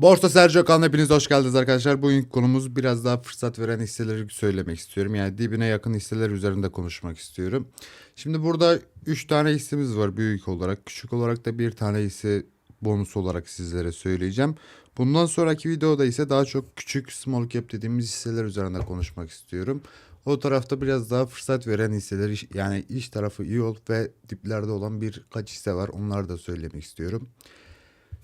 Borsa Sergio kanalına hepiniz hoş geldiniz arkadaşlar. Bugün konumuz biraz daha fırsat veren hisseleri söylemek istiyorum. Yani dibine yakın hisseler üzerinde konuşmak istiyorum. Şimdi burada 3 tane hissemiz var büyük olarak. Küçük olarak da bir tane hisse bonus olarak sizlere söyleyeceğim. Bundan sonraki videoda ise daha çok küçük small cap dediğimiz hisseler üzerinde konuşmak istiyorum. O tarafta biraz daha fırsat veren hisseler yani iş tarafı iyi ol ve diplerde olan birkaç hisse var. Onları da söylemek istiyorum.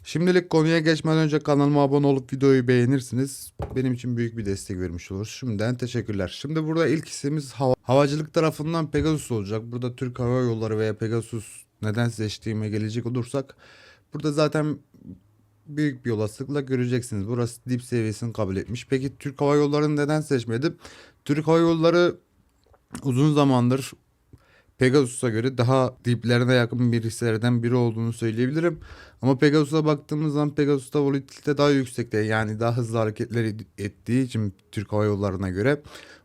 Şimdilik konuya geçmeden önce kanalıma abone olup videoyu beğenirsiniz. Benim için büyük bir destek vermiş oluruz. Şimdiden teşekkürler. Şimdi burada ilk hissemiz hava, havacılık tarafından Pegasus olacak. Burada Türk Hava Yolları veya Pegasus neden seçtiğime gelecek olursak burada zaten büyük bir olasılıkla göreceksiniz. Burası dip seviyesini kabul etmiş. Peki Türk Hava Yolları'nı neden seçmedim? Türk Hava Yolları uzun zamandır Pegasus'a göre daha diplerine yakın bir hisselerden biri olduğunu söyleyebilirim. Ama Pegasus'a baktığımız zaman Pegasus'ta volatilite daha yüksekte yani daha hızlı hareketler ettiği için Türk Hava Yolları'na göre.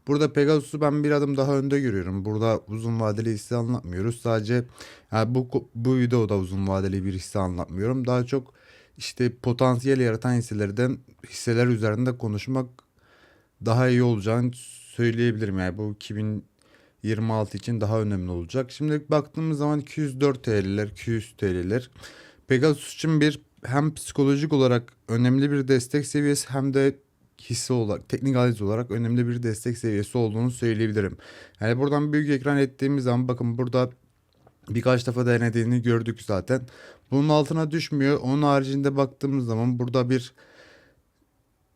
Burada Pegasus'u ben bir adım daha önde görüyorum. Burada uzun vadeli hisse anlatmıyoruz. Sadece yani bu bu videoda uzun vadeli bir hisse anlatmıyorum. Daha çok işte potansiyel yaratan hisselerden hisseler üzerinde konuşmak daha iyi olacağını söyleyebilirim. Yani bu 2026 için daha önemli olacak. Şimdi baktığımız zaman 204 TL'ler, 200 TL'ler. Pegasus için bir hem psikolojik olarak önemli bir destek seviyesi hem de hisse olarak, teknik analiz olarak önemli bir destek seviyesi olduğunu söyleyebilirim. Yani buradan büyük ekran ettiğimiz zaman bakın burada birkaç defa denediğini gördük zaten. Bunun altına düşmüyor. Onun haricinde baktığımız zaman burada bir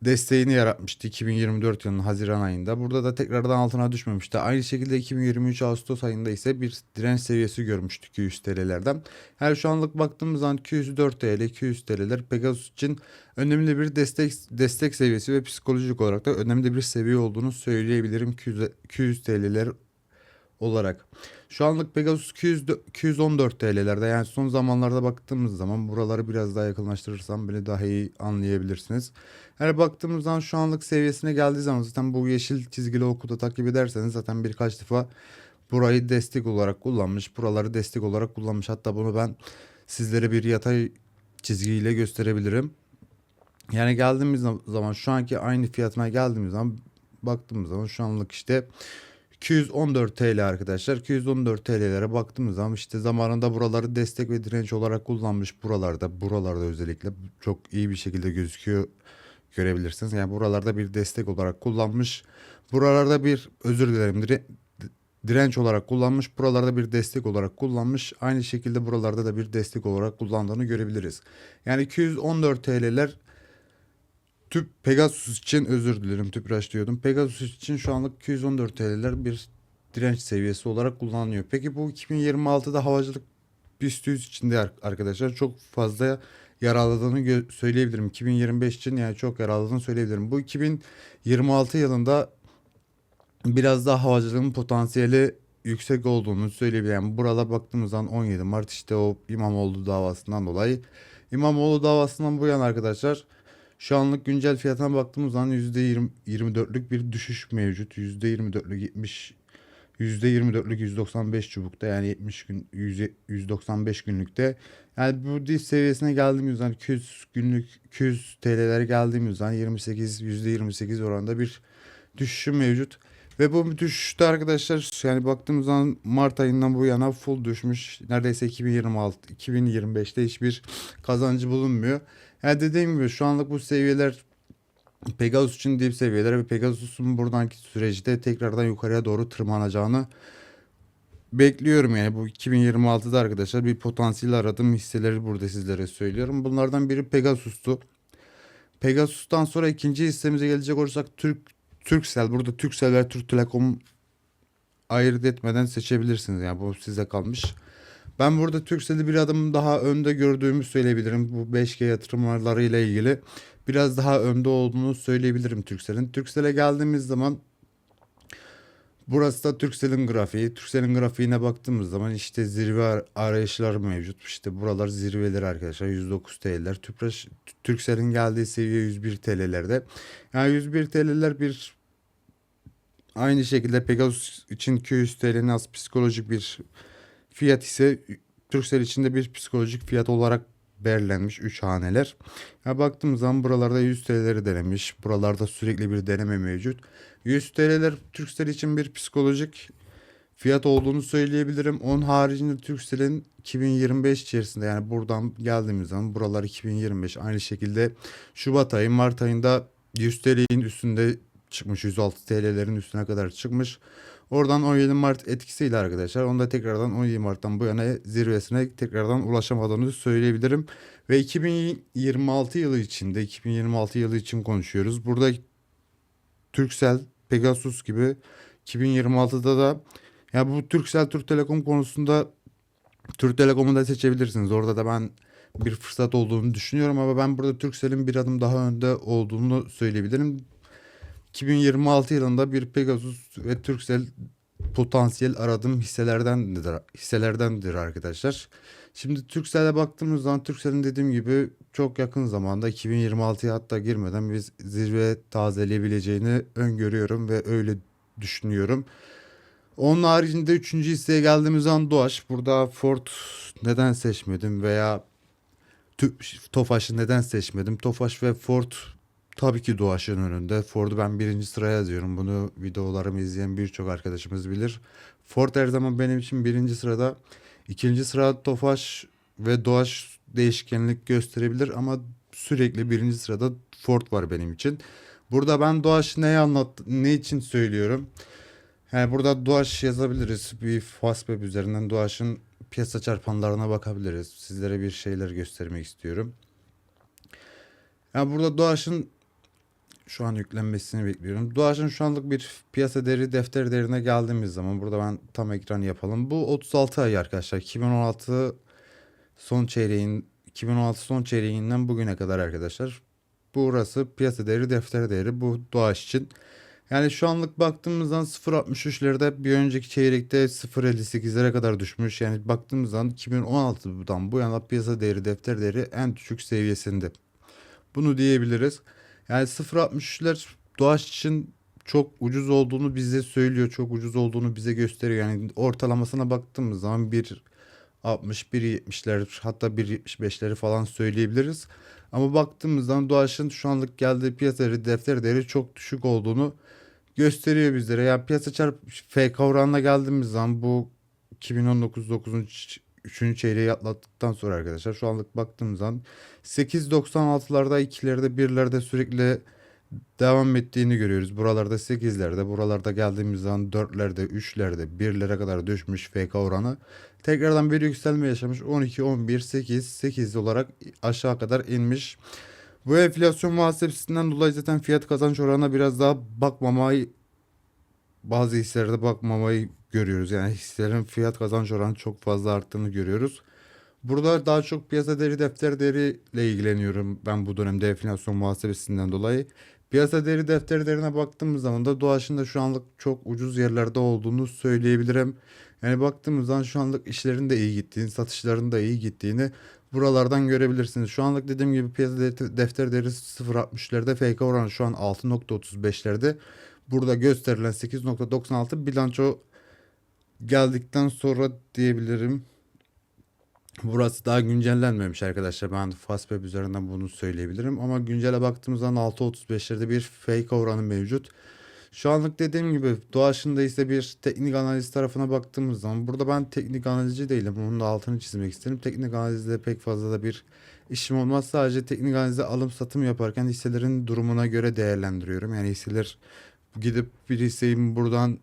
desteğini yaratmıştı 2024 yılının Haziran ayında. Burada da tekrardan altına düşmemişti. Aynı şekilde 2023 Ağustos ayında ise bir direnç seviyesi görmüştük 200 TL'lerden. Her şu anlık baktığımız zaman 204 TL, 200 TL'ler Pegasus için önemli bir destek destek seviyesi ve psikolojik olarak da önemli bir seviye olduğunu söyleyebilirim 200, 200 TL'ler olarak. Şu anlık Pegasus 200, 214 TL'lerde yani son zamanlarda baktığımız zaman buraları biraz daha yakınlaştırırsam beni daha iyi anlayabilirsiniz. Her baktığımız zaman şu anlık seviyesine geldiği zaman zaten bu yeşil çizgili okuda takip ederseniz zaten birkaç defa burayı destek olarak kullanmış. Buraları destek olarak kullanmış. Hatta bunu ben sizlere bir yatay çizgiyle gösterebilirim. Yani geldiğimiz zaman şu anki aynı fiyatına geldiğimiz zaman baktığımız zaman şu anlık işte 214 TL arkadaşlar. 214 TL'lere baktığımız zaman işte zamanında buraları destek ve direnç olarak kullanmış. Buralarda, buralarda özellikle çok iyi bir şekilde gözüküyor görebilirsiniz. Yani buralarda bir destek olarak kullanmış. Buralarda bir özür dilerim dire- direnç olarak kullanmış. Buralarda bir destek olarak kullanmış. Aynı şekilde buralarda da bir destek olarak kullandığını görebiliriz. Yani 214 TL'ler Tüp Pegasus için özür dilerim Tüpraş diyordum. Pegasus için şu anlık 214 TL'ler bir direnç seviyesi olarak kullanılıyor. Peki bu 2026'da havacılık BIST 100 içinde ar- arkadaşlar çok fazla yaraladığını söyleyebilirim. 2025 için yani çok yaraladığını söyleyebilirim. Bu 2026 yılında biraz daha havacılığın potansiyeli yüksek olduğunu söyleyebilirim. Yani burada baktığımız zaman 17 Mart işte o İmamoğlu davasından dolayı İmamoğlu davasından bu yana arkadaşlar şu anlık güncel fiyatına baktığımız zaman %20, 24'lük bir düşüş mevcut. %24'lük 70 %24'lük 195 çubukta yani 70 gün 100 195 günlükte. Yani bu dip seviyesine geldiğimiz zaman 200 günlük 200 TL'lere geldiğimiz zaman 28 %28 oranında bir düşüşü mevcut. Ve bu düşüşte arkadaşlar yani baktığımız zaman Mart ayından bu yana full düşmüş. Neredeyse 2026 2025'te hiçbir kazancı bulunmuyor. Yani dediğim gibi şu anlık bu seviyeler Pegasus için dip seviyeler ve Pegasus'un buradanki süreçte tekrardan yukarıya doğru tırmanacağını bekliyorum yani bu 2026'da arkadaşlar bir potansiyel aradığım hisseleri burada sizlere söylüyorum. Bunlardan biri Pegasus'tu. Pegasus'tan sonra ikinci hissemize gelecek olursak Türk Turkcell. Burada Turkcell ve Türk Telekom ayırt etmeden seçebilirsiniz. Yani bu size kalmış. Ben burada Turkcell'i bir adım daha önde gördüğümü söyleyebilirim. Bu 5G yatırımları ile ilgili biraz daha önde olduğunu söyleyebilirim Turkcell'in. Turkcell'e geldiğimiz zaman burası da Turkcell'in grafiği. Turkcell'in grafiğine baktığımız zaman işte zirve ar- arayışları mevcut. İşte buralar zirveleri arkadaşlar 109 TL'ler. Tüpraş, Turkcell'in geldiği seviye 101 TL'lerde. Yani 101 TL'ler bir aynı şekilde Pegasus için 200 TL'nin az psikolojik bir fiyat ise Turkcell için de bir psikolojik fiyat olarak belirlenmiş 3 haneler. Ya baktığımız zaman buralarda 100 TL'leri denemiş. Buralarda sürekli bir deneme mevcut. 100 TL'ler Turkcell için bir psikolojik fiyat olduğunu söyleyebilirim. Onun haricinde Turkcell'in 2025 içerisinde yani buradan geldiğimiz zaman buralar 2025 aynı şekilde Şubat ayı Mart ayında 100 TL'nin üstünde çıkmış 106 TL'lerin üstüne kadar çıkmış. Oradan 17 Mart etkisiyle arkadaşlar onda tekrardan 17 Mart'tan bu yana zirvesine tekrardan ulaşamadığını söyleyebilirim. Ve 2026 yılı içinde 2026 yılı için konuşuyoruz. Burada Turkcell, Pegasus gibi 2026'da da ya bu Turkcell Türk Telekom konusunda Türk Telekom'u da seçebilirsiniz. Orada da ben bir fırsat olduğunu düşünüyorum ama ben burada Turkcell'in bir adım daha önde olduğunu söyleyebilirim. 2026 yılında bir Pegasus ve Turkcell potansiyel aradığım hisselerdendir, hisselerdendir arkadaşlar. Şimdi Turkcell'e baktığımız zaman Turkcell'in dediğim gibi çok yakın zamanda 2026'ya hatta girmeden biz zirve tazeleyebileceğini öngörüyorum ve öyle düşünüyorum. Onun haricinde üçüncü hisseye geldiğimiz zaman Doğaç. Burada Ford neden seçmedim veya Tofaş'ı neden seçmedim? Tofaş ve Ford tabii ki Doğaç'ın önünde. Ford'u ben birinci sıraya yazıyorum. Bunu videolarımı izleyen birçok arkadaşımız bilir. Ford her zaman benim için birinci sırada. İkinci sırada Tofaş ve Doğaç değişkenlik gösterebilir ama sürekli birinci sırada Ford var benim için. Burada ben Doğaç neyi anlat ne için söylüyorum? Yani burada Doğaç yazabiliriz. Bir Fastweb üzerinden Doğaç'ın piyasa çarpanlarına bakabiliriz. Sizlere bir şeyler göstermek istiyorum. Yani burada Doğaç'ın şu an yüklenmesini bekliyorum. Doğaç'ın şu anlık bir piyasa değeri defter değerine geldiğimiz zaman burada ben tam ekran yapalım. Bu 36 ay arkadaşlar. 2016 son çeyreğin 2016 son çeyreğinden bugüne kadar arkadaşlar. Burası piyasa değeri defter değeri bu Doğaç için. Yani şu anlık baktığımızdan 0.63'lerde bir önceki çeyrekte 0.58'lere kadar düşmüş. Yani baktığımızdan 2016'dan bu yana piyasa değeri defter değeri en düşük seviyesinde. Bunu diyebiliriz. Yani 0.63'ler Doğaç için çok ucuz olduğunu bize söylüyor. Çok ucuz olduğunu bize gösteriyor. Yani ortalamasına baktığımız zaman 1.60, 1.70'ler hatta 1.75'leri falan söyleyebiliriz. Ama baktığımızdan Doğaç'ın şu anlık geldiği piyasa defter değeri çok düşük olduğunu gösteriyor bizlere. Yani piyasa çarp FK oranına geldiğimiz zaman bu 2019 9. 3. çeyreği atlattıktan sonra arkadaşlar şu anlık baktığımız zaman 8.96'larda 2'lerde 1'lerde sürekli devam ettiğini görüyoruz. Buralarda 8'lerde, buralarda geldiğimiz zaman 4'lerde, 3'lerde, 1'lere kadar düşmüş FK oranı. Tekrardan bir yükselme yaşamış. 12, 11, 8, 8 olarak aşağı kadar inmiş. Bu enflasyon muhasebesinden dolayı zaten fiyat kazanç oranına biraz daha bakmamayı bazı hisselerde bakmamayı görüyoruz. Yani hisselerin fiyat kazanç oranı çok fazla arttığını görüyoruz. Burada daha çok piyasa değeri defter değeri ile ilgileniyorum ben bu dönemde enflasyon muhasebesinden dolayı. Piyasa değeri defter değerine baktığımız zaman da Doğaç'ın da şu anlık çok ucuz yerlerde olduğunu söyleyebilirim. Yani baktığımız zaman şu anlık işlerin de iyi gittiğini, satışların da iyi gittiğini buralardan görebilirsiniz. Şu anlık dediğim gibi piyasa defter değeri 0.60'lerde FK oranı şu an 6.35'lerde. Burada gösterilen 8.96 bilanço geldikten sonra diyebilirim. Burası daha güncellenmemiş arkadaşlar. Ben Fastweb üzerinden bunu söyleyebilirim. Ama güncele baktığımızda 6.35'lerde bir fake oranı mevcut. Şu anlık dediğim gibi Doğaç'ında ise bir teknik analiz tarafına baktığımız zaman burada ben teknik analizci değilim. Bunun da altını çizmek isterim. Teknik analizde pek fazla da bir işim olmaz. Sadece teknik analizde alım satım yaparken hisselerin durumuna göre değerlendiriyorum. Yani hisseler gidip bir hisseyi buradan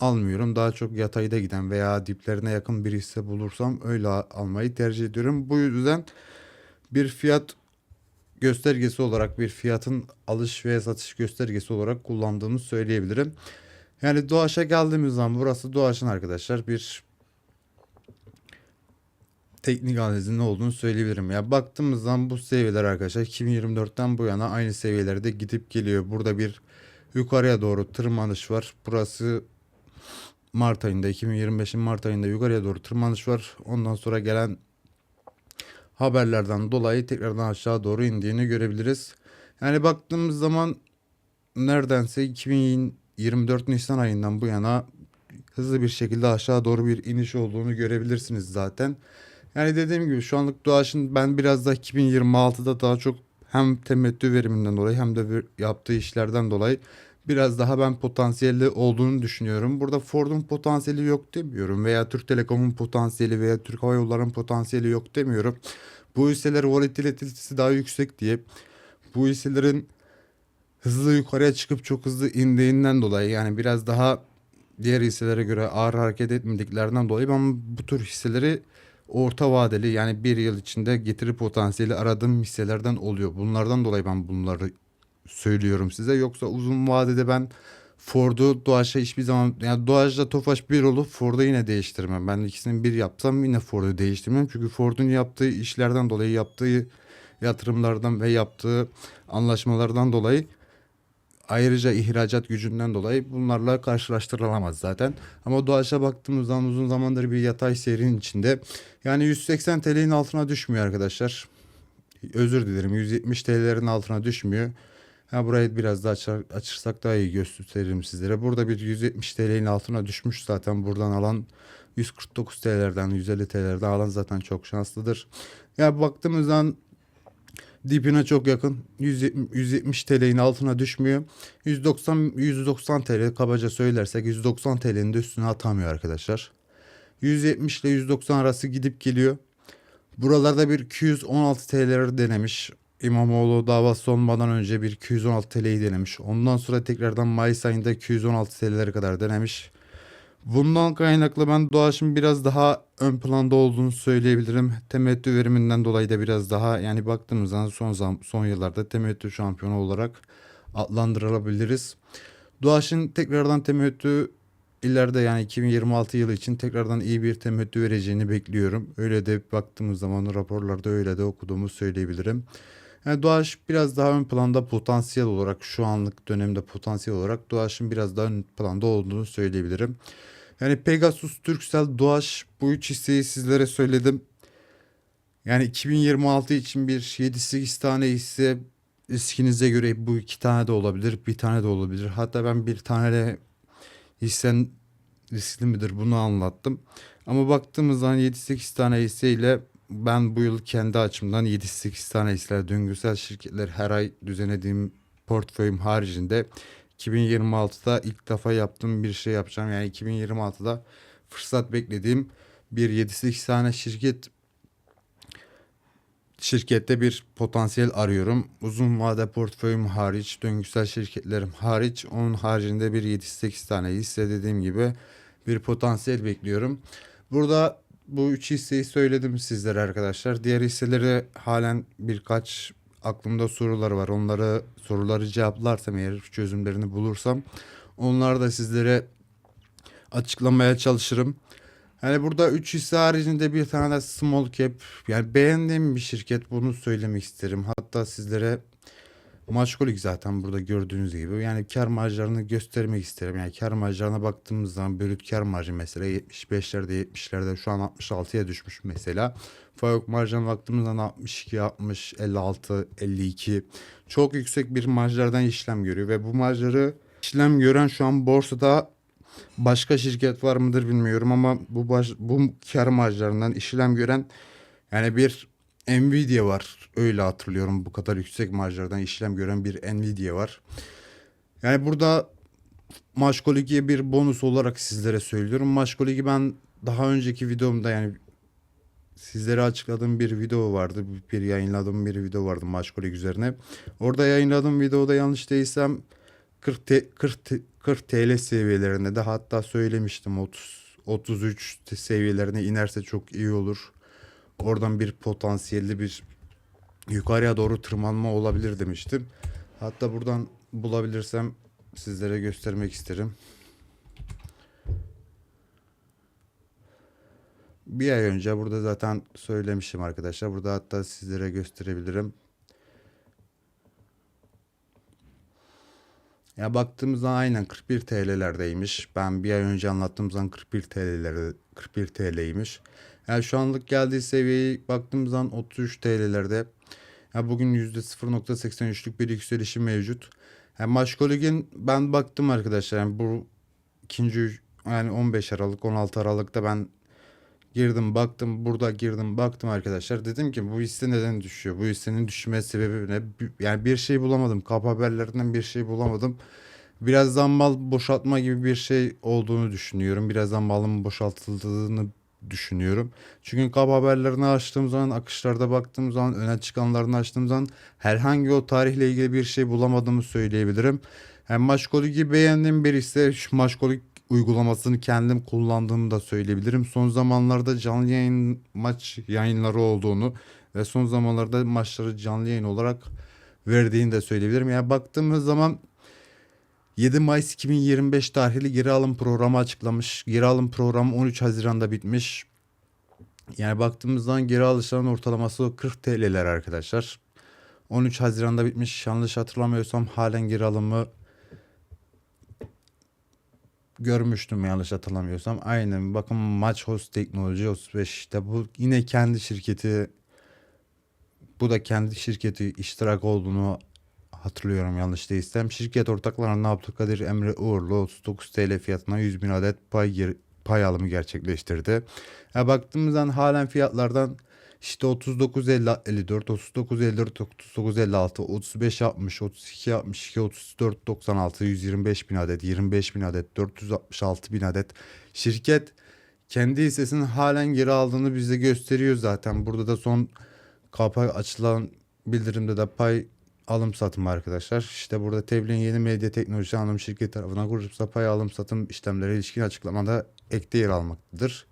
almıyorum. Daha çok yatayda giden veya diplerine yakın bir hisse bulursam öyle al- almayı tercih ediyorum. Bu yüzden bir fiyat göstergesi olarak bir fiyatın alış ve satış göstergesi olarak kullandığımı söyleyebilirim. Yani Doğaç'a geldiğimiz zaman burası Doğaç'ın arkadaşlar bir teknik analizin ne olduğunu söyleyebilirim. Ya baktığımız zaman bu seviyeler arkadaşlar 2024'ten bu yana aynı seviyelerde gidip geliyor. Burada bir yukarıya doğru tırmanış var. Burası Mart ayında 2025'in Mart ayında yukarıya doğru tırmanış var. Ondan sonra gelen haberlerden dolayı tekrardan aşağı doğru indiğini görebiliriz. Yani baktığımız zaman neredense 2024 Nisan ayından bu yana hızlı bir şekilde aşağı doğru bir iniş olduğunu görebilirsiniz zaten. Yani dediğim gibi şu anlık Doğaç'ın ben biraz da 2026'da daha çok hem temettü veriminden dolayı hem de yaptığı işlerden dolayı biraz daha ben potansiyelli olduğunu düşünüyorum. Burada Ford'un potansiyeli yok demiyorum veya Türk Telekom'un potansiyeli veya Türk Hava Yolları'nın potansiyeli yok demiyorum. Bu hisseler volatilitesi daha yüksek diye bu hisselerin hızlı yukarıya çıkıp çok hızlı indiğinden dolayı yani biraz daha diğer hisselere göre ağır hareket etmediklerinden dolayı ben bu tür hisseleri orta vadeli yani bir yıl içinde getiri potansiyeli aradığım hisselerden oluyor. Bunlardan dolayı ben bunları söylüyorum size. Yoksa uzun vadede ben Ford'u Doğaç'a hiçbir zaman yani Doğaç'la Tofaş bir olup Ford'u yine değiştirmem. Ben ikisini bir yapsam yine Ford'u değiştirmem. Çünkü Ford'un yaptığı işlerden dolayı yaptığı yatırımlardan ve yaptığı anlaşmalardan dolayı ayrıca ihracat gücünden dolayı bunlarla karşılaştırılamaz zaten. Ama Doğaç'a baktığımız zaman uzun zamandır bir yatay serinin içinde. Yani 180 TL'nin altına düşmüyor arkadaşlar. Özür dilerim 170 TL'lerin altına düşmüyor. Ha burayı biraz daha açar, açırsak daha iyi gösteririm sizlere. Burada bir 170 TL'nin altına düşmüş zaten buradan alan 149 TL'lerden 150 TL'lerden alan zaten çok şanslıdır. Ya baktığımız zaman dibine çok yakın 170, 170 TL'nin altına düşmüyor. 190 190 TL kabaca söylersek 190 TL'nin de üstüne atamıyor arkadaşlar. 170 ile 190 arası gidip geliyor. Buralarda bir 216 TL'leri denemiş. İmamoğlu davası olmadan önce bir 216 TL'yi denemiş. Ondan sonra tekrardan Mayıs ayında 216 TL'lere kadar denemiş. Bundan kaynaklı ben Doğaç'ın biraz daha ön planda olduğunu söyleyebilirim. Temettü veriminden dolayı da biraz daha yani baktığımız zaman son zam- son yıllarda temettü şampiyonu olarak adlandırılabiliriz. Doğaç'ın tekrardan temettü ileride yani 2026 yılı için tekrardan iyi bir temettü vereceğini bekliyorum. Öyle de baktığımız zaman raporlarda öyle de okuduğumu söyleyebilirim. Yani Doğaç biraz daha ön planda potansiyel olarak şu anlık dönemde potansiyel olarak Doğaç'ın biraz daha ön planda olduğunu söyleyebilirim. Yani Pegasus, Turkcell, Doğaç bu üç hisseyi sizlere söyledim. Yani 2026 için bir 7-8 tane hisse riskinize göre bu iki tane de olabilir, bir tane de olabilir. Hatta ben bir tane de hissen riskli midir bunu anlattım. Ama baktığımız zaman 7-8 tane hisseyle ben bu yıl kendi açımdan 7-8 tane hisseler döngüsel şirketler her ay düzenlediğim portföyüm haricinde 2026'da ilk defa yaptığım bir şey yapacağım. Yani 2026'da fırsat beklediğim bir 7-8 tane şirket şirkette bir potansiyel arıyorum. Uzun vade portföyüm hariç, döngüsel şirketlerim hariç, onun haricinde bir 7-8 tane hisse dediğim gibi bir potansiyel bekliyorum. Burada bu üç hisseyi söyledim sizlere arkadaşlar. Diğer hisseleri halen birkaç aklımda sorular var. Onları soruları cevaplarsam eğer çözümlerini bulursam onları da sizlere açıklamaya çalışırım. Yani burada 3 hisse haricinde bir tane de small cap yani beğendiğim bir şirket bunu söylemek isterim. Hatta sizlere Maçkolik zaten burada gördüğünüz gibi yani kar marjlarını göstermek isterim. Yani kar marjlarına baktığımız zaman brüt kar marjı mesela 75'lerde 70'lerde şu an 66'ya düşmüş mesela. Fayok marjına baktığımız zaman 62, 60, 56, 52 çok yüksek bir marjlardan işlem görüyor ve bu marjları işlem gören şu an borsada başka şirket var mıdır bilmiyorum ama bu baş, bu kar marjlarından işlem gören yani bir Nvidia var. Öyle hatırlıyorum. Bu kadar yüksek marjlardan işlem gören bir Nvidia var. Yani burada Maşko Ligi'ye bir bonus olarak sizlere söylüyorum. Maşko Ligi ben daha önceki videomda yani sizlere açıkladığım bir video vardı. Bir yayınladığım bir video vardı Maşko Ligi üzerine. Orada yayınladığım videoda yanlış değilsem 40, T- 40, T- 40 TL seviyelerinde de hatta söylemiştim 30 33 seviyelerine inerse çok iyi olur. Oradan bir potansiyelli bir yukarıya doğru tırmanma olabilir demiştim. Hatta buradan bulabilirsem sizlere göstermek isterim. Bir ay önce burada zaten söylemişim arkadaşlar. Burada hatta sizlere gösterebilirim. Ya baktığımızda aynen 41 TL'lerdeymiş. Ben bir ay önce anlattığım zaman 41 TL'lerde 41 TL'ymiş. Yani şu anlık geldiği seviyeyi baktığımız zaman 33 TL'lerde. Ya bugün %0.83'lük bir yükselişi mevcut. Yani Maşkolig'in ben baktım arkadaşlar yani bu ikinci yani 15 Aralık 16 Aralık'ta ben girdim baktım burada girdim baktım arkadaşlar. Dedim ki bu hisse neden düşüyor? Bu hissenin düşme sebebi ne? Yani bir şey bulamadım. Kap haberlerinden bir şey bulamadım. Birazdan mal boşaltma gibi bir şey olduğunu düşünüyorum. Birazdan malın boşaltıldığını düşünüyorum. Çünkü kap haberlerini açtığım zaman, akışlarda baktığım zaman, öne çıkanlarını açtığım zaman herhangi o tarihle ilgili bir şey bulamadığımı söyleyebilirim. Hem Maşkolik'i beğendiğim bir ise şu Maşkolik uygulamasını kendim kullandığımı da söyleyebilirim. Son zamanlarda canlı yayın maç yayınları olduğunu ve son zamanlarda maçları canlı yayın olarak verdiğini de söyleyebilirim. Yani baktığımız zaman 7 Mayıs 2025 tarihli geri alım programı açıklamış. Geri alım programı 13 Haziran'da bitmiş. Yani baktığımız zaman geri alışların ortalaması 40 TL'ler arkadaşlar. 13 Haziran'da bitmiş. Yanlış hatırlamıyorsam halen geri alımı görmüştüm yanlış hatırlamıyorsam. Aynen bakın Match Host Teknoloji 35 işte bu yine kendi şirketi bu da kendi şirketi iştirak olduğunu hatırlıyorum yanlış değilsem. Şirket ortaklarının Abdülkadir Emre Uğurlu 39 TL fiyatına 100 bin adet pay, pay alımı gerçekleştirdi. Ya baktığımızdan halen fiyatlardan işte 39.54, 39.54, 39.56, 35.60, 32.62, 34.96, 125 bin adet, 25 bin adet, 466 bin adet. Şirket kendi hissesini halen geri aldığını bize gösteriyor zaten. Burada da son kapa açılan bildirimde de pay alım satım arkadaşlar. İşte burada Tebliğin Yeni Medya Teknoloji Anonim Şirketi tarafından kuruluşsa pay alım satım işlemleri ilişkin açıklamada ekte yer almaktadır.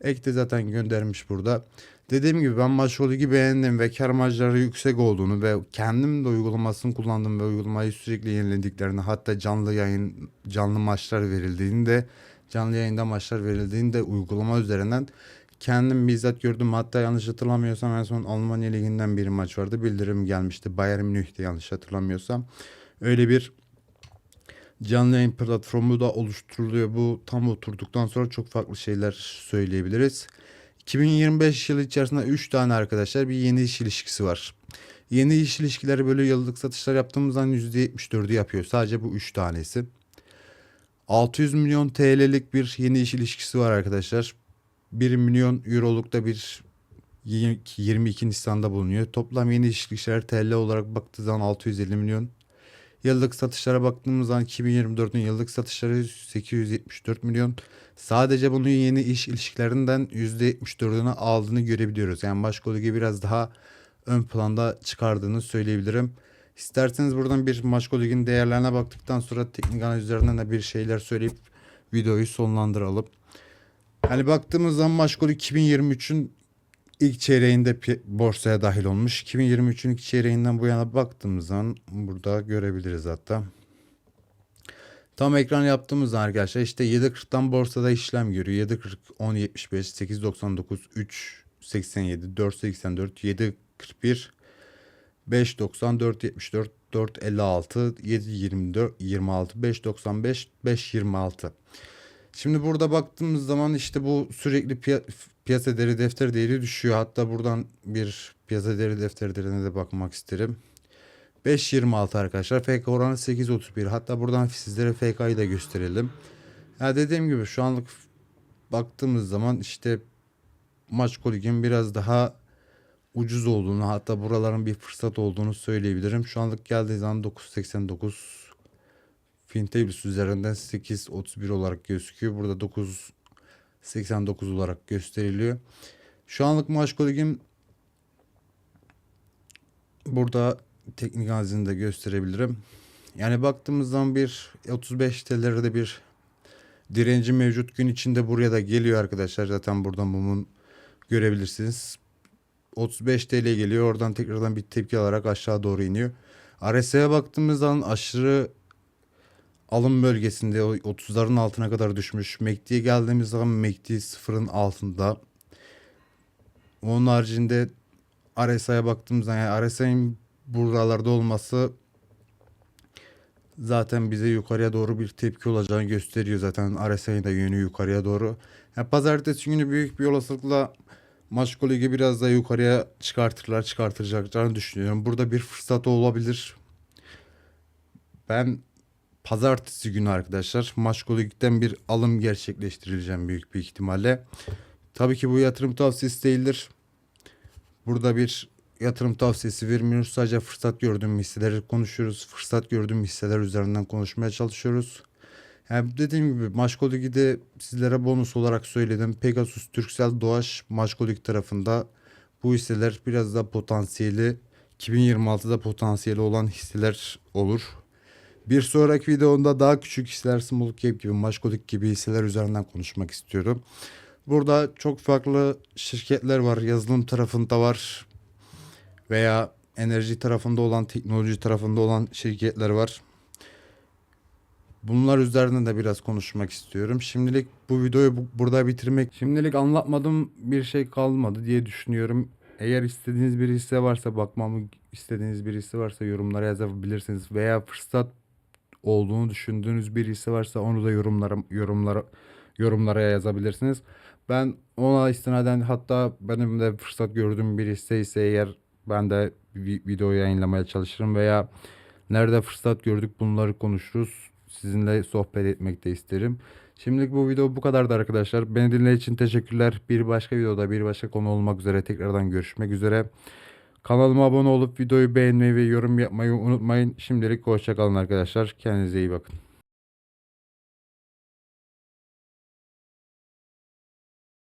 Ek de zaten göndermiş burada. Dediğim gibi ben Maçoligi beğendim ve kar marjları yüksek olduğunu ve kendim de uygulamasını kullandım ve uygulamayı sürekli yenilediklerini hatta canlı yayın canlı maçlar verildiğini de canlı yayında maçlar verildiğini de uygulama üzerinden kendim bizzat gördüm. Hatta yanlış hatırlamıyorsam en son Almanya Ligi'nden bir maç vardı. Bildirim gelmişti. Bayern Münih'te yanlış hatırlamıyorsam. Öyle bir canlı yayın platformu da oluşturuluyor. Bu tam oturduktan sonra çok farklı şeyler söyleyebiliriz. 2025 yılı içerisinde 3 tane arkadaşlar bir yeni iş ilişkisi var. Yeni iş ilişkileri böyle yıllık satışlar yaptığımız zaman %74'ü yapıyor. Sadece bu 3 tanesi. 600 milyon TL'lik bir yeni iş ilişkisi var arkadaşlar. 1 milyon euroluk da bir 22 Nisan'da bulunuyor. Toplam yeni iş ilişkiler TL olarak baktığı zaman 650 milyon. Yıllık satışlara baktığımız zaman 2024'ün yıllık satışları 874 milyon. Sadece bunun yeni iş ilişkilerinden %74'ünü aldığını görebiliyoruz. Yani Maşkolik'i biraz daha ön planda çıkardığını söyleyebilirim. İsterseniz buradan bir Maşkolik'in değerlerine baktıktan sonra teknik analiz üzerinden de bir şeyler söyleyip videoyu sonlandıralım. Hani baktığımız zaman Maşkolik 2023'ün ilk çeyreğinde borsaya dahil olmuş. 2023'ün ilk çeyreğinden bu yana baktığımız zaman burada görebiliriz hatta. Tam ekran yaptığımız zaman arkadaşlar işte 7.40'dan borsada işlem görüyor. 7.40, 10.75, 8.99, 3.87, 4.84, 7.41, 5.90, 4.74, 4.56, 7.24, 26, 5.95, 5.26. Şimdi burada baktığımız zaman işte bu sürekli piya- piyasa değeri defter değeri düşüyor. Hatta buradan bir piyasa değeri defter değerine de bakmak isterim. 5.26 arkadaşlar. FK oranı 8.31. Hatta buradan sizlere FK'yı da gösterelim. Ya dediğim gibi şu anlık baktığımız zaman işte maç koligin biraz daha ucuz olduğunu hatta buraların bir fırsat olduğunu söyleyebilirim. Şu anlık geldiği zaman 9.89 Fintables üzerinden 8.31 olarak gözüküyor. Burada 9.89 olarak gösteriliyor. Şu anlık maç koligin burada teknik analizini de gösterebilirim. Yani baktığımız zaman bir 35 TL'lerde bir direnci mevcut gün içinde buraya da geliyor arkadaşlar. Zaten buradan mumun görebilirsiniz. 35 TL geliyor. Oradan tekrardan bir tepki alarak aşağı doğru iniyor. RSI'ye baktığımız zaman aşırı alım bölgesinde o 30'ların altına kadar düşmüş. MACD'ye geldiğimiz zaman MACD sıfırın altında. Onun haricinde RSI'ye baktığımız zaman yani RSI'nin buralarda olması zaten bize yukarıya doğru bir tepki olacağını gösteriyor. Zaten RSI'nin de yönü yukarıya doğru. Yani pazartesi günü büyük bir olasılıkla Maçko Ligi biraz daha yukarıya çıkartırlar, çıkartacaklarını düşünüyorum. Burada bir fırsat olabilir. Ben pazartesi günü arkadaşlar Maçko Lig'den bir alım gerçekleştirileceğim büyük bir ihtimalle. Tabii ki bu yatırım tavsiyesi değildir. Burada bir yatırım tavsiyesi vermiyoruz. Sadece fırsat gördüğüm hisseleri konuşuyoruz. Fırsat gördüğüm hisseler üzerinden konuşmaya çalışıyoruz. Yani dediğim gibi Maçko Ligi'de sizlere bonus olarak söyledim. Pegasus, Turkcell, Doğaç, Maçko Lig tarafında bu hisseler biraz daha potansiyeli 2026'da potansiyeli olan hisseler olur. Bir sonraki videomda daha küçük hisseler Small Cap gibi, Maçko Lig gibi hisseler üzerinden konuşmak istiyorum. Burada çok farklı şirketler var. Yazılım tarafında var veya enerji tarafında olan, teknoloji tarafında olan şirketler var. Bunlar üzerine de biraz konuşmak istiyorum. Şimdilik bu videoyu bu- burada bitirmek. Şimdilik anlatmadığım bir şey kalmadı diye düşünüyorum. Eğer istediğiniz bir hisse varsa bakmamı istediğiniz bir hisse varsa yorumlara yazabilirsiniz veya fırsat olduğunu düşündüğünüz bir hisse varsa onu da yorumlara yorumlara yorumlara yazabilirsiniz. Ben ona istinaden hatta benim de fırsat gördüğüm bir hisse ise eğer ben de vi- video yayınlamaya çalışırım veya nerede fırsat gördük bunları konuşuruz. Sizinle sohbet etmek de isterim. Şimdilik bu video bu kadardı arkadaşlar. Beni dinlediğiniz için teşekkürler. Bir başka videoda bir başka konu olmak üzere tekrardan görüşmek üzere. Kanalıma abone olup videoyu beğenmeyi ve yorum yapmayı unutmayın. Şimdilik hoşçakalın arkadaşlar. Kendinize iyi bakın.